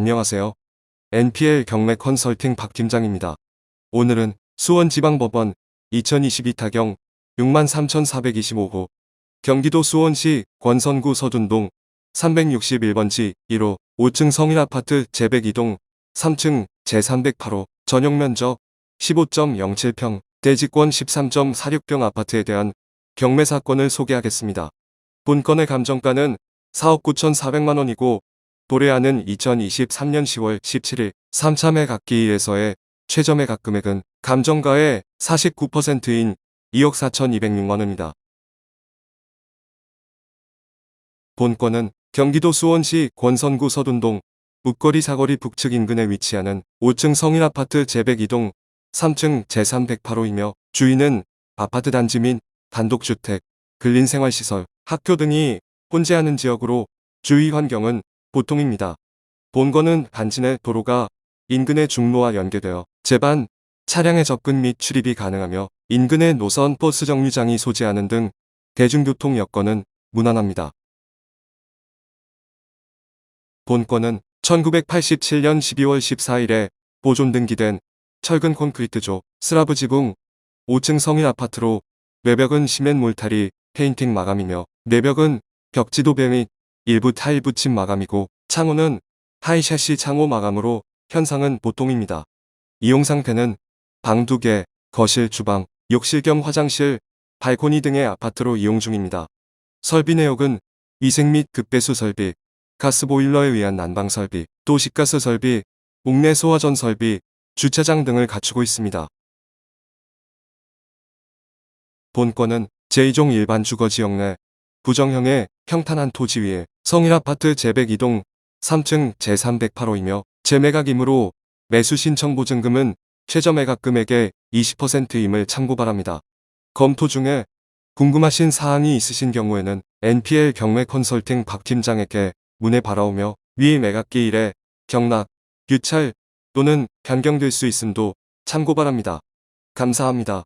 안녕하세요. NPL 경매 컨설팅 박 팀장입니다. 오늘은 수원지방법원 2022 타경 63,425호 경기도 수원시 권선구 서둔동 361번지 1호 5층 성일아파트 제102동 3층 제308호 전용 면적 15.07평 대지권 13.46평 아파트에 대한 경매 사건을 소개하겠습니다. 본건의 감정가는 4억 9,400만 원이고 도래하는 2023년 10월 17일 3차 매 각기에서의 최저 매 각 금액은 감정가의 49%인 2억 4,206만 원입니다. 본건은 경기도 수원시 권선구 서둔동 북거리 사거리 북측 인근에 위치하는 5층 성인아파트 제102동 3층 제308호이며 주인은 아파트 단지 및 단독주택, 근린생활시설, 학교 등이 혼재하는 지역으로 주위 환경은 보통입니다. 본건은 내 도로가 인근의 중로와 연계되어 제반, 차량의 접근 및 출입이 가능하며 인근의 노선 버스 정류장이 소재하는 등 대중교통 여건은 무난합니다. 본건은 1987년 12월 14일에 보존 등기된 철근 콘크리트조 슬라브 지붕 5층 성인 아파트로 외벽은 시멘 몰타리 페인팅 마감이며 내벽은 벽지도배 및 일부 타일 붙임 마감이고 창호는 하이샤시 창호 마감으로 현상은 보통입니다. 이용 상태는 방 2개, 거실, 주방, 욕실 겸 화장실, 발코니 등의 아파트로 이용 중입니다. 설비 내역은 위생 및 급배수 설비, 가스보일러에 의한 난방 설비, 도시가스 설비, 옥내 소화전 설비, 주차장 등을 갖추고 있습니다. 본건은 제2종 일반 주거 지역 내 부정형의 평탄한 토지 위에 성일 아파트 제102동 3층 제308호이며 재매각이므로 매수 신청 보증금은 최저 매각 금액의 20%임을 참고 바랍니다. 검토 중에 궁금하신 사항이 있으신 경우에는 NPL 경매 컨설팅 박 팀장에게 문의 바라오며 위 매각기일에 경락, 유찰 또는 변경될 수 있음도 참고 바랍니다. 감사합니다.